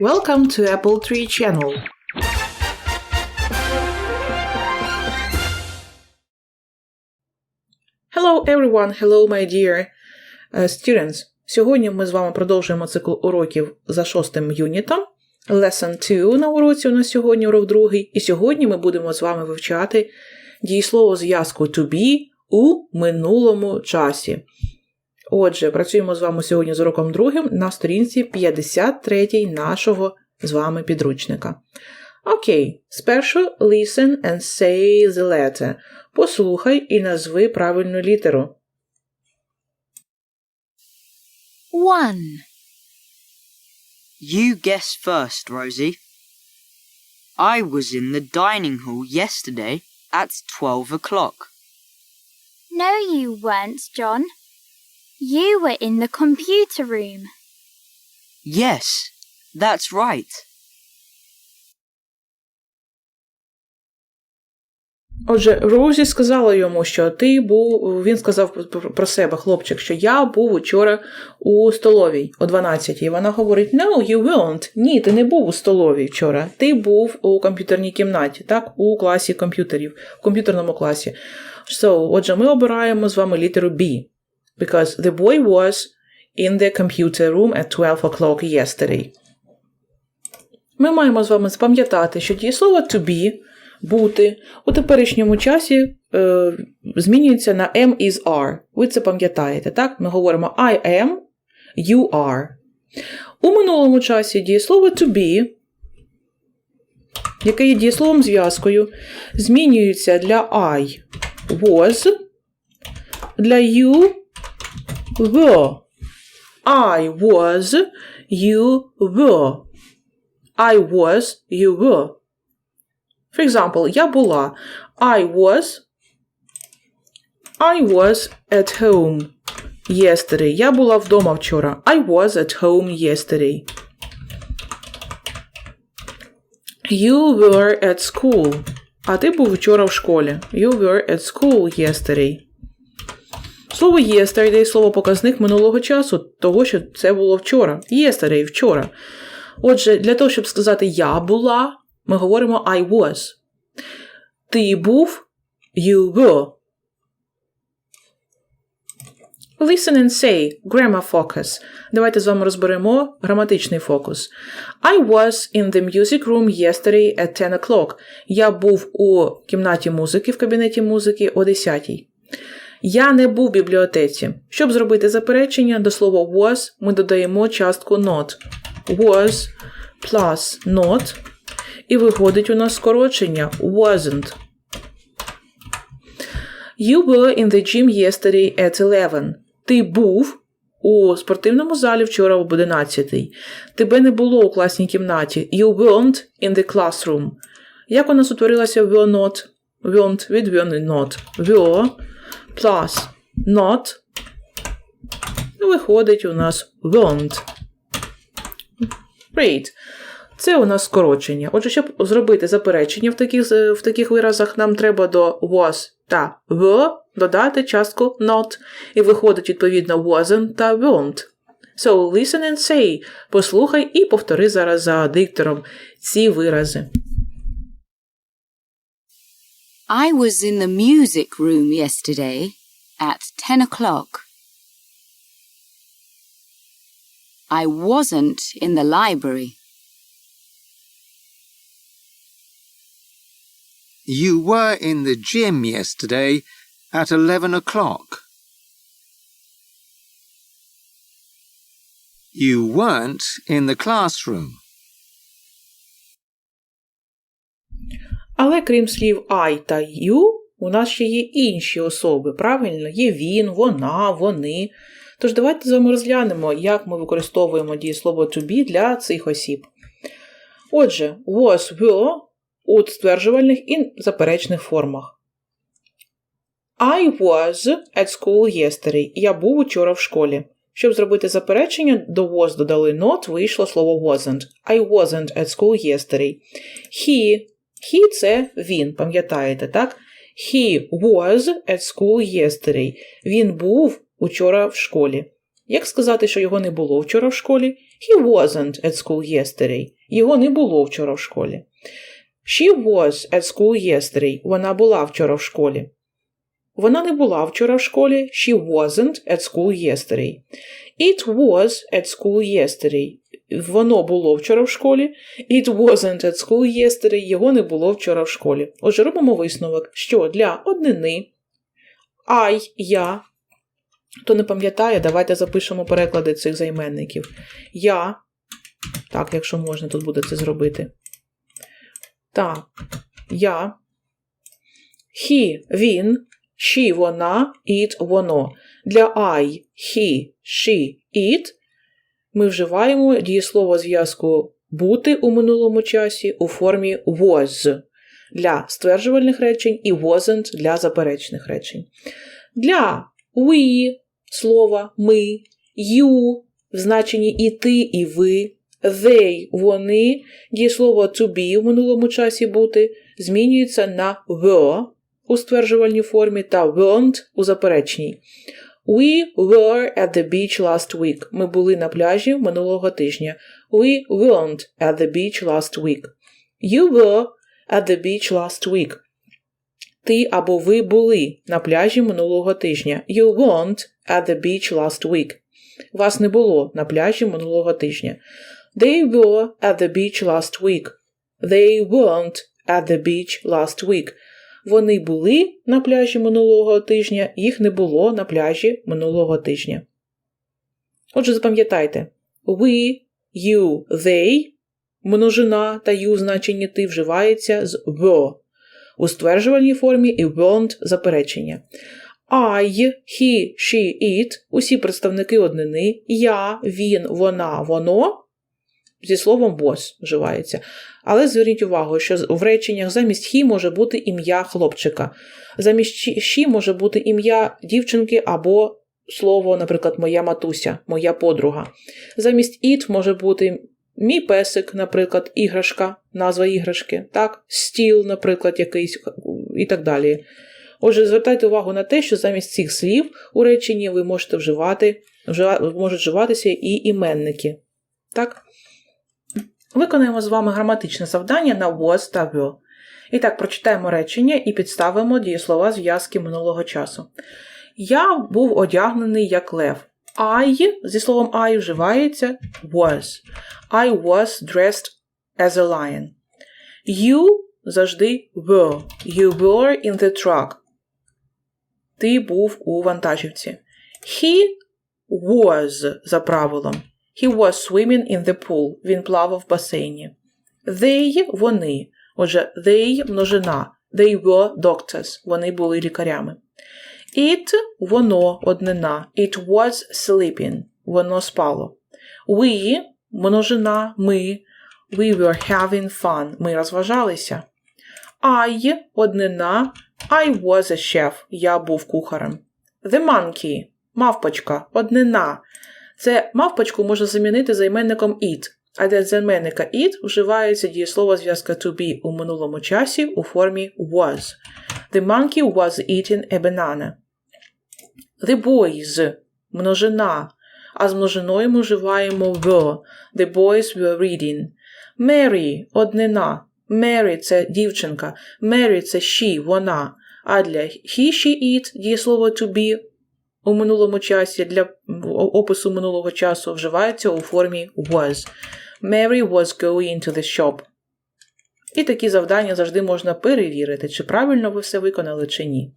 Welcome to Apple Tree Channel. Hello everyone, hello my dear uh, students. Сьогодні ми з вами продовжуємо цикл уроків за шостим юнітом. Lesson 2 на уроці у нас сьогодні урок другий. І сьогодні ми будемо з вами вивчати дієслово зв'язку to be у минулому часі. Отже, працюємо з вами сьогодні з уроком другим на сторінці 53 нашого з вами підручника. Окей, спершу listen and say the letter. Послухай і назви правильну літеру. One, You guess first, Rosie. I was in the dining hall yesterday at 12 o'clock. no, you weren't, John. You were in the computer room. Yes, that's right. Отже, Розі сказала йому, що ти був. Він сказав про- себе, хлопчик, що я був учора у столовій о 12 І вона говорить: No, you weren't. Ні, ти не був у столовій вчора. Ти був у комп'ютерній кімнаті, так, у класі комп'ютерів, в комп'ютерному класі. So, отже, ми обираємо з вами літеру B. Because the boy was in the computer room at 12 o'clock yesterday. Ми маємо з вами запам'ятати, що дієслово to be бути у теперішньому часі е, змінюється на am is are. Ви це пам'ятаєте, так? Ми говоримо I am, you are. У минулому часі дієслово to be, яке є дієсловом зв'язкою, змінюється для I was, для you were. I was, you were. I was, you were. For example, я була. I was. I was at home yesterday. Я була вдома вчора. I was at home yesterday. You were at school. А ти був вчора в школі. You were at school yesterday. Слово yesterday – слово показник минулого часу, того, що це було вчора. Yesterday – вчора. Отже, для того, щоб сказати я була, ми говоримо I was. Ти був you were. Listen and say grammar focus. Давайте з вами розберемо граматичний фокус. I was in the music room yesterday at 10 o'clock. Я був у кімнаті музики, в кабінеті музики о 10. Я не був в бібліотеці. Щоб зробити заперечення до слова was, ми додаємо частку not. Was plus not. І виходить у нас скорочення wasn't. You were in the gym yesterday at 11. Ти був у спортивному залі вчора об 11. Тебе не було у класній кімнаті. You weren't in the classroom. Як у нас утворилася were not? Weren't від were not. Were plus not. І Виходить у нас weren't. Great. Це у нас скорочення. Отже, щоб зробити заперечення в таких, в таких виразах, нам треба до was та were додати частку not. І виходить, відповідно, wasn't та weren't. So, listen and say. Послухай і повтори зараз за диктором ці вирази. I was in the music room yesterday at 10 o'clock. I wasn't in the library. You were in the gym yesterday at 11 o'clock. You weren't in the classroom. Але крім слів I та you, у нас ще є інші особи, правильно? Є він, вона, вони. Тож давайте з вами розглянемо, як ми використовуємо дієслово to be для цих осіб. Отже, was, were у стверджувальних і заперечних формах. I was at school yesterday. Я був учора в школі. Щоб зробити заперечення, до was додали not, вийшло слово wasn't. I wasn't at school yesterday. He He – це він, пам'ятаєте, так? He was at school yesterday. Він був учора в школі. Як сказати, що його не було вчора в школі? He wasn't at school yesterday. Його не було вчора в школі. She was at school yesterday. Вона була вчора в школі. Вона не була вчора в школі. She wasn't at school yesterday. It was at school yesterday. Воно було вчора в школі. It wasn't at school yesterday. Його не було вчора в школі. Отже, робимо висновок, що для однини I, я. Хто не пам'ятає, давайте запишемо переклади цих займенників. Я. Так, якщо можна, тут буде це зробити. Так. Я. He, він. She, вона. It, воно. Для I, he, she, it ми вживаємо дієслово зв'язку бути у минулому часі у формі was для стверджувальних речень і wasn't для заперечних речень. Для we слова ми, you в значенні і ти, і ви, they вони, дієслово to be в минулому часі бути змінюється на were у стверджувальній формі та weren't у заперечній. We were at the beach last week. Ми були на пляжі минулого тижня. We weren't at the beach last week. You were at the beach last week. Ти або ви були на пляжі минулого тижня. You weren't at the beach last week. Вас не було на пляжі минулого тижня. They were at the beach last week. They weren't at the beach last week. Вони були на пляжі минулого тижня, їх не було на пляжі минулого тижня. Отже, запам'ятайте: we, you, they, множина та you значення ти вживається з were у стверджувальній формі і weren't заперечення. I, he, she, it усі представники однини, я, він, вона, воно зі словом was вживається. Але зверніть увагу, що в реченнях замість he може бути ім'я хлопчика, замість she може бути ім'я дівчинки або слово, наприклад, моя матуся, моя подруга. Замість it може бути мій песик, наприклад, іграшка, назва іграшки, так, стіл, наприклад, якийсь і так далі. Отже, звертайте увагу на те, що замість цих слів у реченні ви можете вживати, вжива- можуть вживатися і іменники. Так? Виконаємо з вами граматичне завдання на was та will. І так, прочитаємо речення і підставимо дієслова зв'язки минулого часу. Я був одягнений як лев. I зі словом I вживається was. I was dressed as a lion. You завжди were. You were in the truck. Ти був у вантажівці. He was за правилом. He was swimming in the pool. Він плавав в басейні. They – вони. Отже, they – множина. They were doctors. Вони були лікарями. It – воно, однина. It was sleeping. Воно спало. We – множина, ми. We were having fun. Ми розважалися. I – однина. I was a chef. Я був кухарем. The monkey – мавпочка, однина. Це мавпочку можна замінити займенником it, а для займенника it вживається дієслово зв'язка to be у минулому часі у формі was. The monkey was eating a banana. The boys – множина, а з множиною ми вживаємо were. The boys were reading. Mary – однина. Mary – це дівчинка. Mary – це she, вона. А для he, she, it дієслово to be у минулому часі для опису минулого часу вживається у формі was. Mary was going to the shop. І такі завдання завжди можна перевірити, чи правильно ви все виконали, чи ні.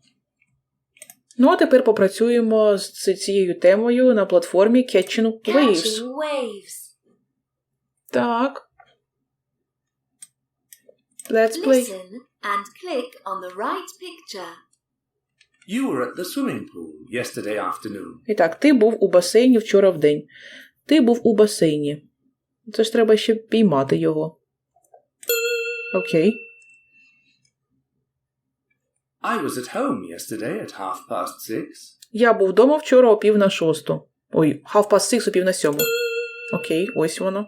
Ну, а тепер попрацюємо з цією темою на платформі Catching Waves. Catching waves. Так. Let's play. Listen and click on the right picture. You were at the swimming pool yesterday afternoon. І так, ти був у басейні вчора в день. Ти був у басейні. Це ж треба ще піймати його. Окей. I was at home yesterday at half past six. Я був вдома вчора о пів на шосту. Ой, half past six о пів на сьому. Окей, ось воно.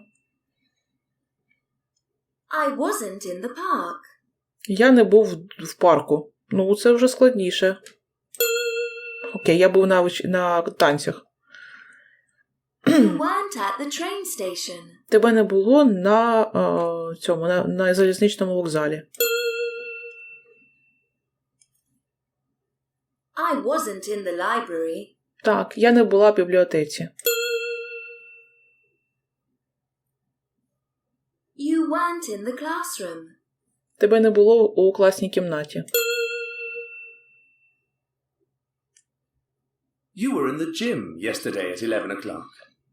I wasn't in the park. Я не був в- в парку. Ну, це вже складніше. Окей, я був на, на танцях. You weren't at the train station. Тебе не було на е, цьому, на, на залізничному вокзалі. I wasn't in the library. Так, я не була в бібліотеці. You weren't in the classroom. Тебе не було у класній кімнаті. You were in the gym yesterday at 11 o'clock.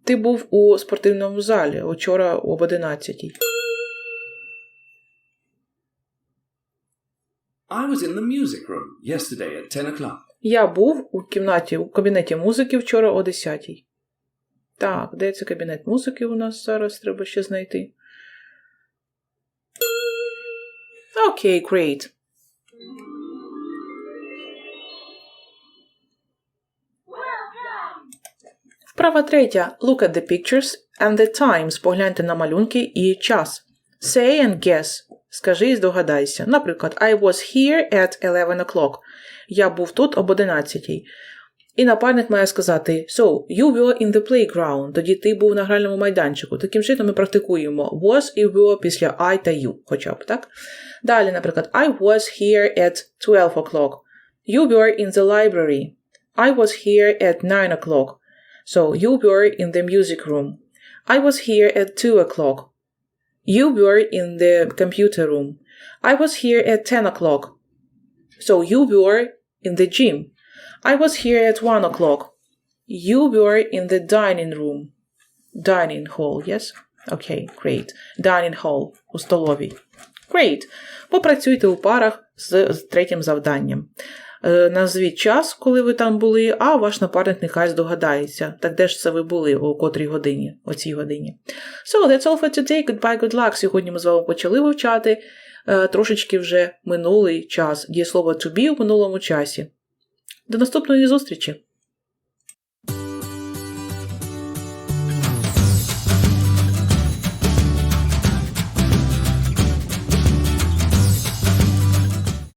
Ти був у спортивному залі учора об 11. I was in the music room yesterday at 10 o'clock. Я був у кімнаті, у кабінеті музики вчора о 10. Так, де це кабінет музики у нас зараз треба ще знайти. Окей, great. Вправа третя. Look at the pictures and the times. Погляньте на малюнки і час. Say and guess. Скажи і здогадайся. Наприклад, I was here at 11 o'clock. Я був тут об 11. І напарник має сказати So, you were in the playground. Тоді ти був на гральному майданчику. Таким чином ми практикуємо was і were після I та you, хоча б, так? Далі, наприклад, I was here at 12 o'clock. You were in the library. I was here at 9 o'clock. So, you were in the music room. I was here at 2 o'clock. You were in the computer room. I was here at 10 o'clock. So, you were in the gym. I was here at 1 o'clock. You were in the dining room. Dining hall, yes? Okay, great. Dining hall у столовій. Great. Попрацюйте у парах з, з третім завданням. Е, назвіть час, коли ви там були, а ваш напарник нехай здогадається. Так де ж це ви були, у котрій годині, о цій годині. So, that's all for today. Goodbye, good luck. Сьогодні ми з вами почали вивчати е, трошечки вже минулий час. Дієслово to be у минулому часі. До наступної зустрічі!